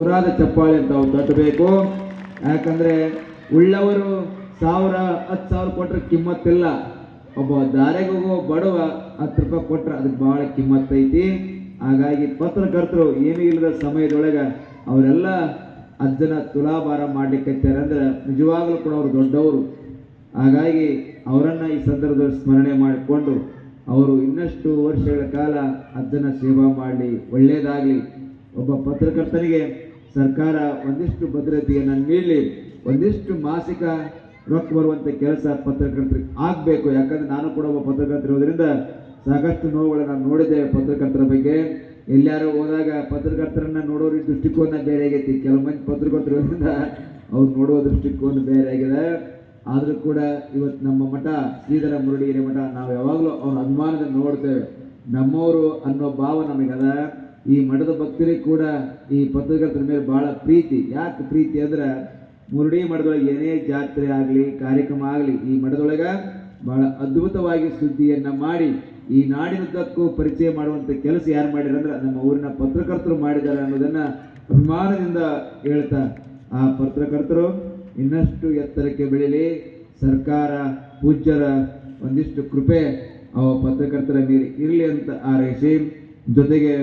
ಜೋರಾದ ಚಪ್ಪಾಳೆ ದೊಡ್ಡ ಬೇಕು ಯಾಕಂದ್ರೆ ಉಳ್ಳವರು ಸಾವಿರ, ಹತ್ತು ಸಾವಿರ ಕೊಟ್ಟರೆ ಕಿಮ್ಮತ್ತಿಲ್ಲ. ಒಬ್ಬ ದಾರೆಗೋಗೋ ಬಡವ ಹತ್ತು ರೂಪಾಯಿ ಕೊಟ್ಟರೆ ಅದಕ್ಕೆ ಬಹಳ ಕಿಮ್ಮತ್ ಐತಿ ಹಾಗಾಗಿ ಪತ್ರಕರ್ತರು ಏನೂ ಇಲ್ಲದ ಸಮಯದೊಳಗೆ ಅವರೆಲ್ಲ ಅಜ್ಜನ ತುಲಾಭಾರ ಮಾಡ್ಲಿಕ್ಕೆ ಅಂದ್ರೆ ನಿಜವಾಗಲೂ ಕೂಡ ಅವರು ದೊಡ್ಡವರು. ಹಾಗಾಗಿ ಅವರನ್ನು ಈ ಸಂದರ್ಭದಲ್ಲಿ ಸ್ಮರಣೆ ಮಾಡಿಕೊಂಡು ಅವರು ಇನ್ನಷ್ಟು ವರ್ಷಗಳ ಕಾಲ ಅಜ್ಜನ ಸೇವಾ ಮಾಡಲಿ ಒಳ್ಳೆಯದಾಗಲಿ ಒಬ್ಬ ಪತ್ರಕರ್ತನಿಗೆ ಸರ್ಕಾರ ಒಂದಿಷ್ಟು ಭದ್ರತೆಯನ್ನು ನೀಡಲಿ ಒಂದಿಷ್ಟು ಮಾಸಿಕ ರೊಕ್ಕ ಬರುವಂಥ ಕೆಲಸ ಪತ್ರಕರ್ತರಿಗೆ ಆಗಬೇಕು. ಯಾಕಂದ್ರೆ ನಾನು ಕೂಡ ಒಬ್ಬ ಪತ್ರಕರ್ತ ಇರೋದ್ರಿಂದ ಸಾಕಷ್ಟು ನೋವುಗಳನ್ನು ನೋಡಿದ್ದೇವೆ ಪತ್ರಕರ್ತರ ಬಗ್ಗೆ. ಎಲ್ಲಾರು ಹೋದಾಗ ಪತ್ರಕರ್ತರನ್ನ ನೋಡೋ ದೃಷ್ಟಿಕೋನ ಬೇರೆ ಆಗೈತಿ. ಕೆಲವು ಮಂದಿ ಪತ್ರಕರ್ತರು ಇರೋದ್ರಿಂದ ಅವ್ರು ನೋಡುವ ದೃಷ್ಟಿಕೋನ ಬೇರೆ ಆಗಿದೆ. ಆದರೂ ಕೂಡ ಇವತ್ತು ನಮ್ಮ ಮಠ, ಶ್ರೀಧರ ಮುರುಡಿಗೆರೆ ಮಠ, ನಾವು ಯಾವಾಗಲೂ ಅವ್ರ ಅನುಮಾನದ ನೋಡ್ತೇವೆ. ನಮ್ಮವರು ಅನ್ನೋ ಭಾವ ನಮಗದ. ಈ ಮಠದ ಭಕ್ತರಿಗೆ ಕೂಡ ಈ ಪತ್ರಕರ್ತರ ಮೇಲೆ ಬಹಳ ಪ್ರೀತಿ. ಯಾಕೆ ಪ್ರೀತಿ ಅಂದ್ರೆ ಮುರುಡಿ ಮಠದೊಳಗೆ ಏನೇ ಜಾತ್ರೆ ಆಗಲಿ, ಕಾರ್ಯಕ್ರಮ ಆಗಲಿ, ಈ ಮಠದೊಳಗೆ ಬಹಳ ಅದ್ಭುತವಾಗಿ ಸುದ್ದಿಯನ್ನು ಮಾಡಿ, ಈ ನಾಡಿನದ್ದಕ್ಕೂ ಪರಿಚಯ ಮಾಡುವಂಥ ಕೆಲಸ ಯಾರು ಅಂದ್ರೆ ನಮ್ಮ ಊರಿನ ಪತ್ರಕರ್ತರು ಮಾಡಿದ್ದಾರೆ ಅನ್ನೋದನ್ನ ಅಭಿಮಾನದಿಂದ ಹೇಳ್ತಾ ಆ ಪತ್ರಕರ್ತರು, ಇನ್ನಷ್ಟು ಎತ್ತರಕ್ಕೆ ಬೆಳೀಲಿ, ಸರ್ಕಾರ, ಪೂಜ್ಯರ ಒಂದಿಷ್ಟು ಕೃಪೆ ಅವ ಪತ್ರಕರ್ತರ ಮೇಲೆ ಇರಲಿ ಅಂತ ಹಾರೈಸಿ ಜೊತೆಗೆ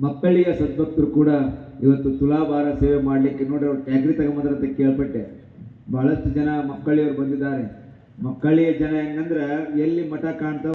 ಮಕ್ಕಳಿಗೆ ಸದ್ಭಕ್ತರು ಕೂಡ ಇವತ್ತು ತುಲಾಭಾರ ಸೇವೆ ಮಾಡಲಿಕ್ಕೆ ನೋಡಿ ಅವ್ರು ಟ್ಯಾಕ್ರಿ ಅಂತ ಕೇಳ್ಪಟ್ಟೆ. ಬಹಳಷ್ಟು ಜನ ಮಕ್ಕಳಿಯವರು ಬಂದಿದ್ದಾರೆ. ಮಕ್ಕಳಿಯ ಜನ ಹೆಂಗಂದ್ರೆ ಎಲ್ಲಿ ಮಠ ಕಾಣ್ತಾವ